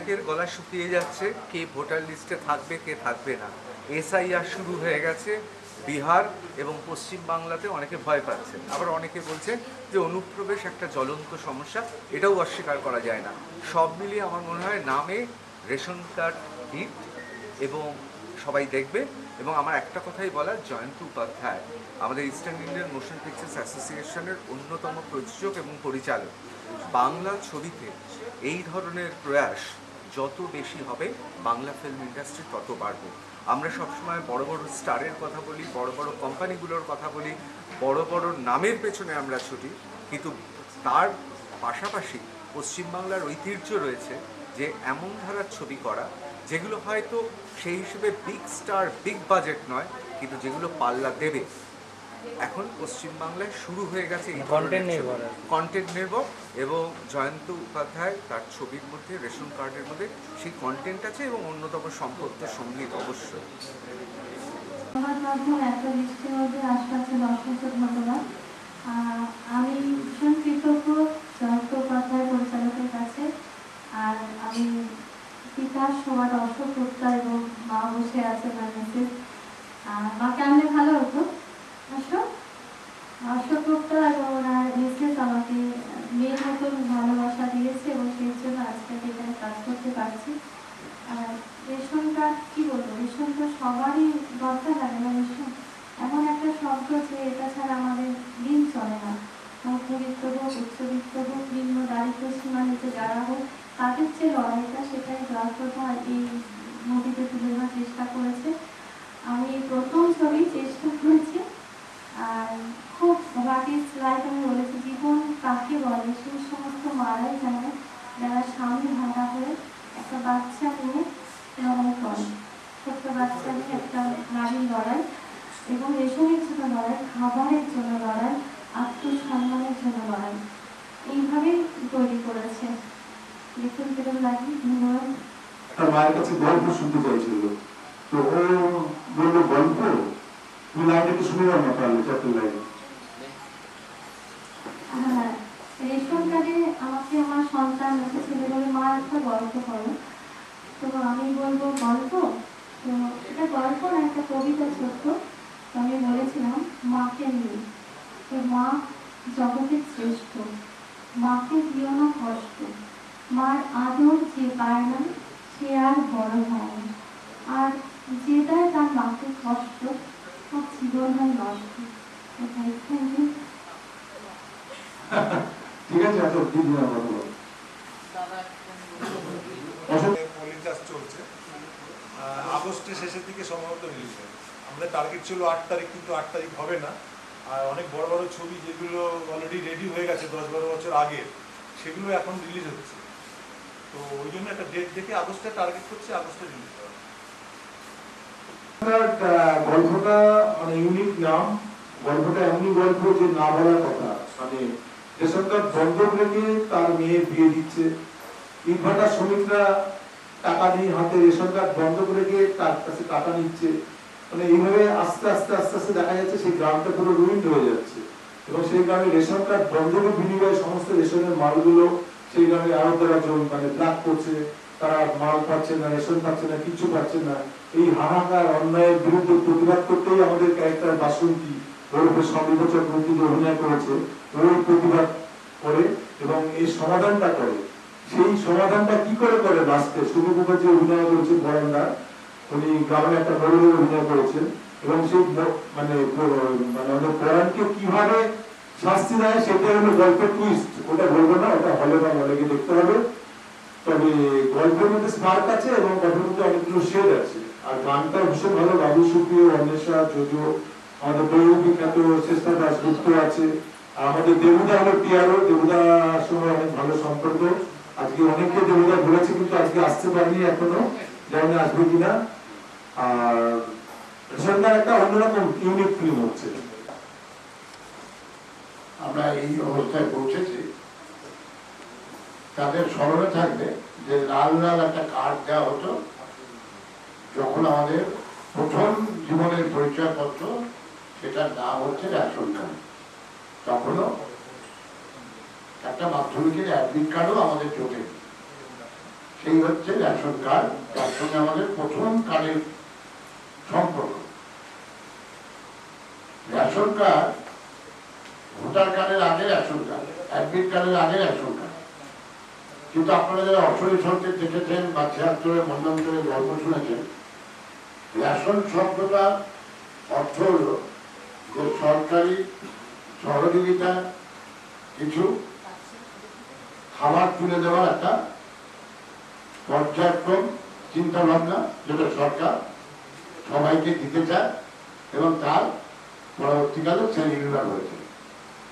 অনেকের গলা শুকিয়ে যাচ্ছে, কে ভোটার লিস্টে থাকবে, কে থাকবে না। এসআইআর শুরু হয়ে গেছে বিহার এবং পশ্চিম বাংলাতে অনেকে ভয় পাচ্ছে আবার অনেকে বলছে যে অনুপ্রবেশ একটা জ্বলন্ত সমস্যা, এটাও অস্বীকার করা যায় না। সব মিলিয়ে আমার মনে হয় নামে রেশন কার্ড হিট এবং সবাই দেখবে। এবং আমার একটা কথাই বলা জয়ন্ত উপাধ্যায় আমাদের ইস্টার্ন ইন্ডিয়ান মোশন পিকচার্স অ্যাসোসিয়েশনের অন্যতম প্রযোজক এবং পরিচালক। বাংলা ছবিতে এই ধরনের প্রয়াস যত বেশি হবে, বাংলা ফিল্ম ইন্ডাস্ট্রি তত বাড়বে। আমরা সবসময় বড় বড় স্টারের কথা বলি, বড় বড় কোম্পানিগুলোর কথা বলি, বড় বড় নামের পেছনে আমরা ছুটি, কিন্তু তার পাশাপাশি পশ্চিমবাংলার ঐতিহ্য রয়েছে যে, এমন ধারার ছবি করা, যেগুলো হয়তো সেই হিসেবে বিগ স্টার বিগ বাজেট নয়, কিন্তু যেগুলো পাল্লা দেবে। এখন পশ্চিমবাংলায় শুরু হয়ে গেছে নির্ভর কন্টেন্ট নির্ভর এবং জয়ন্ত উপাধ্যায় তার ছবির মধ্যে রেশন কার্ডের মধ্যে সেই কন্টেন্ট আছে এবং অন্যতম সম্পদ তো সংগীত অবশ্যই। সংবাদ মাধ্যম এত বৃষ্টির মধ্যে আশপাশের অসংখ্য ধন্যবাদ। আহ, আমি ভীষণ কৃতজ্ঞ জয়ন্ত উপাধ্যায় পরিচালকের কাছে। আর আমি পিতার সবার গুপ্তা এবং মা বসে আছেন আর মিসেস মাকে আনলে ভালো হতো অশোক অশোক গুপ্তা এবং ওনার মিসেস আমাকে মেয়ের মতন ভালোবাসা দিয়েছে এবং সেই জন্য আজকে আমি এখানে কাজ করতে পারছি আর রেশন কার্ড কি বলব রেশন তো সবারই দরকার লাগে না রেশন এমন একটা শব্দ যে এটা ছাড়া আমাদের দিন চলে না মধ্যবিত্ত হোক উচ্চবিত্ত হোক নিম্ন দারিদ্র সীমা নিচে যারা হোক, তাদের যে লড়াইটা সেটাই জয়প্রভা এই মুভিতে তুলে ধরার চেষ্টা করেছে। আমি প্রথম ছবি চেষ্টা করেছি। আর খুব ইজ লাইফ আমি বলেছি, জীবন কাকে বলে? সেই সমস্ত মারাই জানে যারা স্বামী ভাঙা হয়ে একটা বাচ্চা নিয়ে লড়াই করে। ছোট্ট বাচ্চা নিয়ে একটা নারীর লড়াই এবং রেশনের জন্য লড়াই, খাবারের জন্য লড়াই, আত্মসম্মানের জন্য লড়াই। এইভাবেই তৈরি করেছে দেখুন কীরকম লাগে ধন্যবাদ তার মায়ের কাছে গল্প শুনতে চাইছিল। তো ও বলল, গল্প? তুমি লাইনটা একটু শুনে না তাহলে চারটে লাইন রেশন কার্ডে আমাকে আমার সন্তান আমাকে ছেলে বলে মা একটা গল্প করো তো আমি বলব গল্প তো এটা গল্প না একটা কবিতা ছোট্ট আমি বলেছিলাম মাকে নিয়ে তো মা জগতের শ্রেষ্ঠ মাকে দিও না কষ্ট মার আদর যে পায় না সে আর বড় হয় না আর যে দেয় তার মাকে কষ্ট তার জীবন হয় নষ্ট। এটাই থ্যাংক ইউ ঠিক আছে এত বলো চলছে। আগস্টের শেষের দিকে সম্ভবত রিলিজ হবে। আমাদের টার্গেট ছিল আট তারিখ কিন্তু আট তারিখ হবে না। আর অনেক বড় বড় ছবি যেগুলো অলরেডি রেডি হয়ে গেছে দশ বারো বছর আগে সেগুলো এখন রিলিজ হচ্ছে। তো ওই জন্য একটা ডেট দেখে আগস্টে টার্গেট করছে, আগস্টে রিলিজ করা গল্পটা মানে ইউনিক নাম, গল্পটা এমনই গল্প যে না বলার কথা মানে রেশন কার্ড বন্ধক রেখে তার মেয়ে বিয়ে দিচ্ছে ইনভার্টার শ্রমিকরা টাকা নিয়ে হাতে রেশন কার্ড বন্ধ করে গিয়ে তার কাছে টাকা নিচ্ছে মানে এইভাবে আস্তে আস্তে আস্তে আস্তে দেখা যাচ্ছে সেই গ্রামটা পুরো রুইন্ড হয়ে যাচ্ছে। এবং সেই গ্রামে রেশন কার্ড বন্ধকের বিনিময়ে সমস্ত রেশনের মালগুলো সেই গ্রামে আরও তারা জন মানে ব্ল্যাক করছে, তারা মাল পাচ্ছে না, রেশন পাচ্ছে না, কিছু পাচ্ছে না। এই হাহাকার অন্যায়ের বিরুদ্ধে প্রতিবাদ করতেই আমাদের ক্যারেক্টার বাসন্তী ওরূপে সমৃদ্ধ চক্রবর্তী অভিনয় করেছে ওই প্রতিবাদ করে এবং এই সমাধানটা করে। সেই সমাধানটা কি করে করে লাস্টে সুমি মুখার্জি অভিনয় করেছেন বরেন্দ্র। উনি গ্রামে একটা বড় অভিনয় করেছেন। এবং সেই মানে মানে আমাদের পরাণকে কীভাবে শাস্তি দেয় সেটা হলো গল্পের টুইস্ট ওটা বলব না, ওটা হলে বা হলে গিয়ে দেখতে হবে। তবে গল্পের মধ্যে স্পার্ক আছে এবং গল্পের মধ্যে অনেকগুলো শেড আছে। আর গানটা ভীষণ ভালো বাবু সুপ্রিয় অন্বেষা যদিও আমাদের বহু বিখ্যাত চেষ্টা দাসগুপ্ত আছে। আমাদের দেবুদা হলো টিয়ারো দেবুদার সঙ্গে অনেক ভালো সম্পর্ক। আজকে অনেককে দেবুদা বলেছে, কিন্তু আজকে আসতে পারিনি এখনও, জানি আসবে কিনা। আর সন্ধ্যার একটা অন্যরকম ইউনিক ফিল্ম হচ্ছে। আমরা এই অবস্থায় পৌঁছেছি, তাদের স্মরণে থাকবে যে লাল লাল একটা কার্ড দেওয়া হতো, যখন আমাদের প্রথম জীবনের পরিচয়পত্র, সেটার নাম হচ্ছে রেশন কার্ড তখনও একটা মাধ্যমিকের অ্যাডমিট কার্ডও আমাদের চোখে। সেই হচ্ছে রেশন কার্ড তার সঙ্গে আমাদের প্রথম কার্ডের সম্পর্ক। রেশন কার্ড ভোটার কার্ডের আগে রেশন অ্যাডমিট কার্ডের আগে রেশন কিন্তু আপনারা যারা অসরি সরকার দেখেছেন বা ছিয়াত্তরের মন্ডান্তরের গল্প শুনেছেন, রেশন শব্দটার অর্থ হল যে সরকারি সহযোগিতা, কিছু খাবার তুলে দেওয়ার একটা পর্যায়ক্রম চিন্তা ভাবনা যেটা সরকার সবাইকে দিতে চায় এবং তার পরবর্তীকালে শ্রেণি নির্মাণ হয়েছে।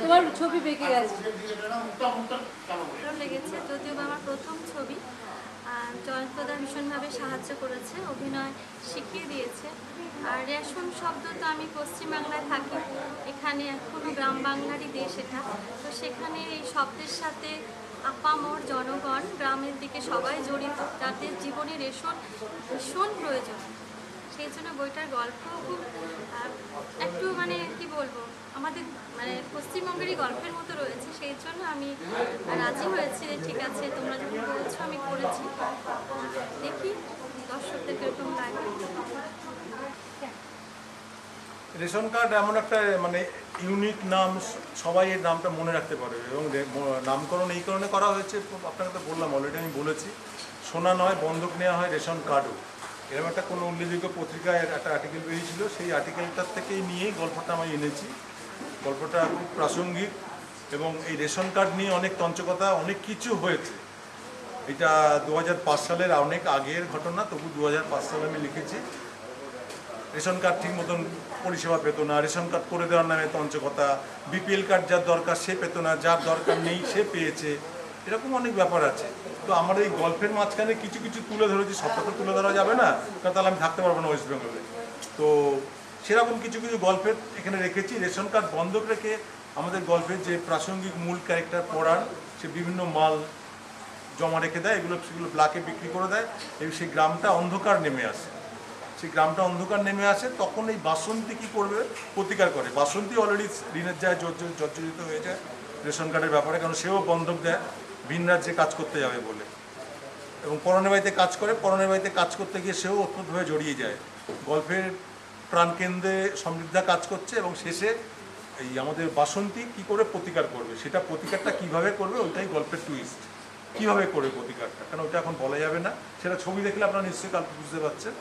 তোমার ছবি বেঁকে গেছে লেগেছে যদিও আমার প্রথম ছবি জয়ন্ত ভীষণভাবে সাহায্য করেছে অভিনয় শিখিয়ে দিয়েছে। আর রেশন শব্দ তো আমি পশ্চিমবাংলায় থাকি, এখানে এখনও গ্রাম বাংলারই দেশ এটা তো সেখানে এই শব্দের সাথে আপামর জনগণ, গ্রামের দিকে সবাই জড়িত যাদের জীবনে রেশন ভীষণ প্রয়োজন সেই জন্য বইটার গল্প খুব একটু মানে কি বলব, আমাদের মানে পশ্চিমবঙ্গেরই গল্পের মতো রয়েছে, সেই জন্য আমি রাজি হয়েছি ঠিক আছে, তোমরা যখন বলছো আমি করেছি। দেখি, দর্শকদের কীরকম লাগে। রেশন কার্ড এমন একটা মানে ইউনিক নাম, সবাই এর নামটা মনে রাখতে পারবে এবং নামকরণ এই কারণে করা হয়েছে, আপনাকে তো বললাম অলরেডি আমি বলেছি। সোনা নয়, বন্ধক নেওয়া হয় রেশন কার্ডও। এরকম একটা কোনো উল্লেখযোগ্য পত্রিকায় একটা আর্টিকেল বেরিয়েছিল, সেই আর্টিকেলটার থেকেই নিয়েই গল্পটা আমি এনেছি। গল্পটা খুব প্রাসঙ্গিক এবং এই রেশন কার্ড নিয়ে অনেক তঞ্চকতা অনেক কিছু হয়েছে। এটা দু হাজার পাঁচ সালের অনেক আগের ঘটনা, তবু দু হাজার পাঁচ সালে আমি লিখেছি। রেশন কার্ড ঠিক মতন পরিষেবা পেত না, রেশন কার্ড করে দেওয়ার নামে তঞ্চকতা বিপিএল কার্ড যার দরকার সে পেত না, যার দরকার নেই সে পেয়েছে। এরকম অনেক ব্যাপার আছে। তো আমার এই গল্পের মাঝখানে কিছু কিছু তুলে ধরেছি সবটা তো তুলে ধরা যাবে না, কারণ তাহলে আমি থাকতে পারব না ওয়েস্ট বেঙ্গলে তো সেরকম কিছু কিছু গল্পের এখানে রেখেছি। রেশন কার্ড বন্ধক রেখে আমাদের গল্পের যে প্রাসঙ্গিক মূল ক্যারেক্টার পড়ার সে বিভিন্ন মাল জমা রেখে দেয়, এগুলো সেগুলো ব্লাকে বিক্রি করে দেয়, এবং সেই গ্রামটা অন্ধকার নেমে আসে। সেই গ্রামটা অন্ধকার নেমে আসে, তখন এই বাসন্তী কী করবে? প্রতিকার করে। বাসন্তী অলরেডি ঋণের যায় জর্জরিত হয়ে যায় রেশন কার্ডের ব্যাপারে, কারণ সেও বন্ধক দেয়। ভিন রাজ্যে কাজ করতে যাবে বলে। এবং পরনের বাড়িতে কাজ করে, পরনের বাড়িতে কাজ করতে গিয়ে সেও ওতপ্রোতভাবে জড়িয়ে যায়। গল্পের প্রাণকেন্দ্রে সমৃদ্ধা কাজ করছে এবং শেষে এই আমাদের বাসন্তী কি করে প্রতিকার করবে? সেটা প্রতিকারটা কীভাবে করবে ওইটাই গল্পের টুইস্ট কীভাবে করবে প্রতিকারটা? কারণ ওইটা এখন বলা যাবে না? সেটা ছবি দেখলে আপনারা নিশ্চয়ই কাল বুঝতে পারছেন।